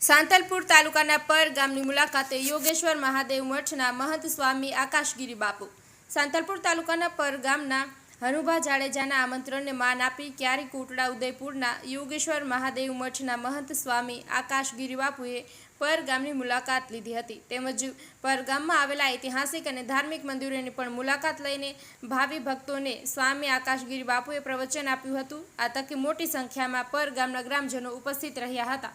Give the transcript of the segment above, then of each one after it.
સાંતલપુર તાલુકાના પર ગામની મુલાકાતે યોગેશ્વર મહાદેવ મઠના મહંત સ્વામી આકાશગીરી બાપુ. સાંતલપુર તાલુકાના પર ગામના હનુભા જાડેજાના આમંત્રણને માન આપી ક્યારી કોટડા ઉદયપુરના યોગેશ્વર મહાદેવ મઠના મહંત સ્વામી આકાશગીરી બાપુએ પર ગામની મુલાકાત લીધી હતી. તેમજ પર ગામમાં આવેલા ઐતિહાસિક અને ધાર્મિક મંદિરોની પણ મુલાકાત લઈને ભાવિ ભક્તોને સ્વામી આકાશગીરી બાપુએ પ્રવચન આપ્યું હતું. આ તકે મોટી સંખ્યામાં પર ગામના ગ્રામજનો ઉપસ્થિત રહ્યા હતા.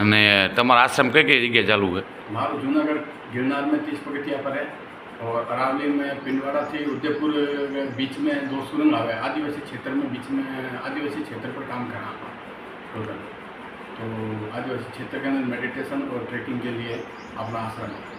અને તમારા આશ્રમ કઈ કઈ જગ્યાએ ચાલુ છે मारो जूनागढ़ गिरनार में तीस पगथिया पर है और अरावली में पिंडवाड़ा से उदयपुर के बीच में दो सुरंग आवे आदिवासी क्षेत्र में बीच में आदिवासी क्षेत्र पर काम करा टोटल तो आदिवासी क्षेत्र के अंदर मेडिटेशन और ट्रैकिंग के लिए अपना आश्रम है